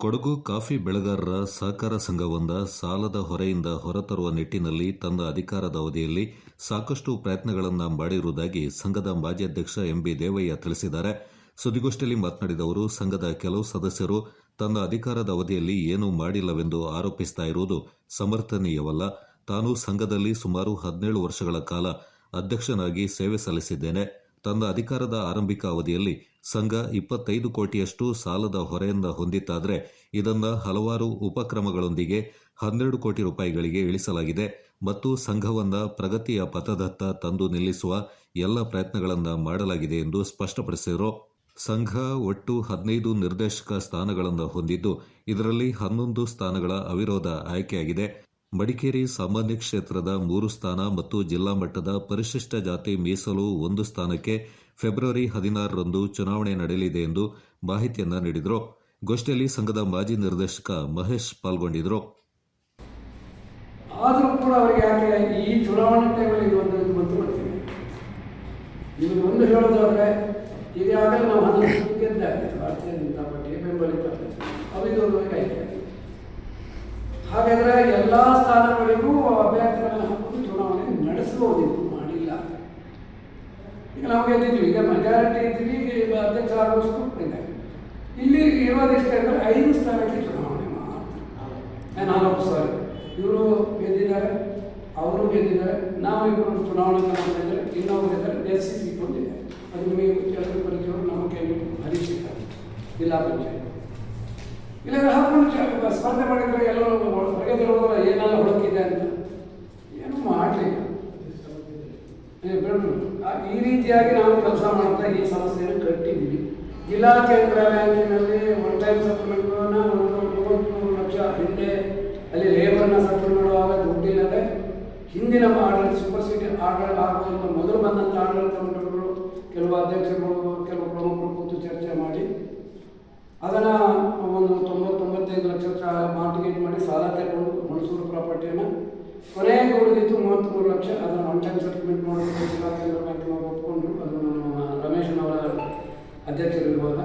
Kodagu coffee ಬೆಳೆಗಾರರ ಸಹಕಾರ ಸಂಘವೊಂದ ಸಾಲದ ಹೊರೆಯಿಂದ ಹೊರತರುವ ನಿಟ್ಟಿನಲ್ಲಿ ತನ್ನ ಅಧಿಕಾರದ ಅವಧಿಯಲ್ಲಿ ಸಾಕಷ್ಟು ಪ್ರಯತ್ನಗಳನ್ನು ಮಾಡಿರುವುದಾಗಿ ಸಂಘದ ಮಾಜಿ ಅಧ್ಯಕ್ಷ ಎಂಬಿ ದೇವಯ್ಯ ತಿಳಿಸಿದ್ದಾರೆ. ಸುದ್ದಿಗೋಷ್ಠಿಯಲ್ಲಿ ಮಾತನಾಡಿದ ಅವರು, ಸಂಘದ ಕೆಲವು ಸದಸ್ಯರು ತನ್ನ ಅಧಿಕಾರದ ಅವಧಿಯಲ್ಲಿ ಏನೂ ಮಾಡಿಲ್ಲವೆಂದು ಆರೋಪಿಸ್ತಾ ಇರುವುದು ಸಮರ್ಥನೀಯವಲ್ಲ. ತಾನು ಸಂಘದಲ್ಲಿ ಸುಮಾರು ಹದಿನೇಳು ವರ್ಷಗಳ ಕಾಲ ಅಧ್ಯಕ್ಷನಾಗಿ ಸೇವೆ ಸಲ್ಲಿಸಿದ್ದೇನೆ. ತನ್ನ ಅಧಿಕಾರದ ಆರಂಭಿಕ ಅವಧಿಯಲ್ಲಿ ಸಂಘ ಇಪ್ಪತ್ತೈದು ಕೋಟಿಯಷ್ಟು ಸಾಲದ ಹೊರೆಯಿಂದ ಹೊಂದಿತ್ತಾದರೆ ಇದನ್ನು ಹಲವಾರು ಉಪಕ್ರಮಗಳೊಂದಿಗೆ ಹನ್ನೆರಡು ಕೋಟಿ ರೂಪಾಯಿಗಳಿಗೆ ಇಳಿಸಲಾಗಿದೆ ಮತ್ತು ಸಂಘವನ್ನು ಪ್ರಗತಿಯ ಪಥದತ್ತ ತಂದು ನಿಲ್ಲಿಸುವ ಎಲ್ಲ ಪ್ರಯತ್ನಗಳನ್ನು ಮಾಡಲಾಗಿದೆ ಎಂದು ಸ್ಪಷ್ಟಪಡಿಸಿದರು. ಸಂಘ ಒಟ್ಟು ಹದಿನೈದು ನಿರ್ದೇಶಕ ಸ್ಥಾನಗಳನ್ನು ಹೊಂದಿದ್ದು ಇದರಲ್ಲಿ ಹನ್ನೊಂದು ಸ್ಥಾನಗಳ ಅವಿರೋಧ ಆಯ್ಕೆಯಾಗಿದೆ. ಮಡಿಕೇರಿ ಸಾಮಾನ್ಯ ಕ್ಷೇತ್ರದ ಮೂರು ಸ್ಥಾನ ಮತ್ತು ಜಿಲ್ಲಾ ಮಟ್ಟದ ಪರಿಶಿಷ್ಟ ಜಾತಿ ಮೀಸಲು ಒಂದು ಸ್ಥಾನಕ್ಕೆ ಫೆಬ್ರವರಿ ಹದಿನಾರರಂದು ಚುನಾವಣೆ ನಡೆಯಲಿದೆ ಎಂದು ಮಾಹಿತಿಯನ್ನ ನೀಡಿದರು. ಗೋಷ್ಠಿಯಲ್ಲಿ ಸಂಘದ ಮಾಜಿ ನಿರ್ದೇಶಕ ಮಹೇಶ್ ಪಾಲ್ಗೊಂಡಿದ್ದರು ಆದರೂ ಕೂಡ ಅವರಿಗೆ ಯಾಕೆ ಈ ಚುನಾವಣೆ ಟೈಮಲ್ಲಿ ಇದು ಒಂದು ಇದು ಇದು ಒಂದು ಹೇಳೋದಾದ್ರೆ, ಈಗಾಗಲೇ ನಾವು ಹನ್ನೊಂದು ಭಾರತೀಯ ಜನತಾ ಪಾರ್ಟಿ ಬೆಂಬಲಿತ ಅವಿರೋಧ ಆಯ್ಕೆ ಹಾಗಾದ್ರೆ ಎಲ್ಲ ಸ್ಥಾನಗಳಿಗೂ ಅಭ್ಯರ್ಥಿಗಳನ್ನು ಹಾಕಿ ಚುನಾವಣೆ ನಡೆಸಬಹುದಿತ್ತು ಮಾಡಿಲ್ಲ. ಈಗ ನಾವು ಗೆದ್ದಿದ್ವಿ ಈಗ ಮೆಜಾರಿಟಿ ಇದ್ದೀವಿ ಅಧ್ಯಕ್ಷ ಆಗುವಷ್ಟು ಇದೆ. ಇಲ್ಲಿ ಇರೋದಿಷ್ಟೇ ಅಂದರೆ ಐದು ಸ್ಥಾನಕ್ಕೆ ಚುನಾವಣೆ ಮಾತ್ರ. ನಾಲ್ಕು ಸಾರಿ, ಇವರು ಗೆದ್ದಿದ್ದಾರೆ, ಅವರು ಗೆದ್ದಿದ್ದಾರೆ, ನಾವು ಇವರು ಚುನಾವಣೆ ಮಾಡಿದ್ದಾರೆ ಇನ್ನೊಬ್ಬರು ಇದ್ದಾರೆ, ಎಸ್ ಸಿ ಸಿಕ್ಕೊಂಡಿದೆ ಅದು ನಿಮಗೆ ಪರಿಚಯವರು ನಮ್ಮ ಹರಿಸಿದ್ದಾರೆ. ಜಿಲ್ಲಾ ಪಂಚಾಯತ್. ಇಲ್ಲ ಹಾಕೊಂಡು ಸ್ಪರ್ಧೆ ಮಾಡಿದರೆ ಎಲ್ಲರೂ ಹೊರಗೆ ಬರೋದಲ್ಲ ಏನೆಲ್ಲ ಹುಡುಕಿದೆ ಅಂತ. ಏನು ಮಾಡಲಿ ಈ ರೀತಿಯಾಗಿ ನಾವು ಕೆಲಸ ಮಾಡ್ತಾ ಈ ಸಮಸ್ಯೆಯನ್ನು ಕಟ್ಟಿದ್ದೀವಿ ಜಿಲ್ಲಾ ಕೇಂದ್ರ ಬ್ಯಾಂಕಿನಲ್ಲಿ ಒನ್ ಟೈಮ್ ಸಪ್ಲಿಮೆಂಟ್ನ ಮೂವತ್ತ್ಮೂರು ಲಕ್ಷ ಹಿಂದೆ ಅಲ್ಲಿ ಲೇಬರ್ನ ಸಪ್ಲಿಮೆಂಟ್ ಮಾಡುವಾಗ ದುಡ್ಡಿಲ್ಲದೆ ಹಿಂದಿನ ಆಡಳಿತ ಸೂಪರ್ ಸಿಟಿ ಆಡಳಿತ ಆಗುವಂಥ ಮೊದಲು ಬಂದಂಥ ಆಡಳಿತ ಮಂಡಳಿಗಳು ಕೆಲವು ಅಧ್ಯಕ್ಷರುಗಳು ಕೆಲವು ಪ್ರಮುಖರು ಕೂತು ಚರ್ಚೆ ಮಾಡಿ ಅದನ್ನು ಒಂದು ತೊಂಬತ್ತೊಂಬತ್ತೈದು ಲಕ್ಷ ಮಾರ್ಟಿಗೇಟ್ ಮಾಡಿ ಸಾಲ ತಗೊಂಡು ಹುಣಸೂರು ಪ್ರಾಪರ್ಟಿಯನ್ನು. ಕೊನೆಗೆ ಉಳಿದಿತ್ತು ಮೂವತ್ತ್ಮೂರು ಲಕ್ಷ, ಅದನ್ನು ಒನ್ ಟೈಮ್ ಸೆಟಲ್ಮೆಂಟ್ ಜಿಲ್ಲಾ ಕೇಂದ್ರ ಬ್ಯಾಂಕಿನವರು ಒಪ್ಕೊಂಡ್ರು ಅದನ್ನು ರಮೇಶನವರ ಅಧ್ಯಕ್ಷರಿರುವಾಗ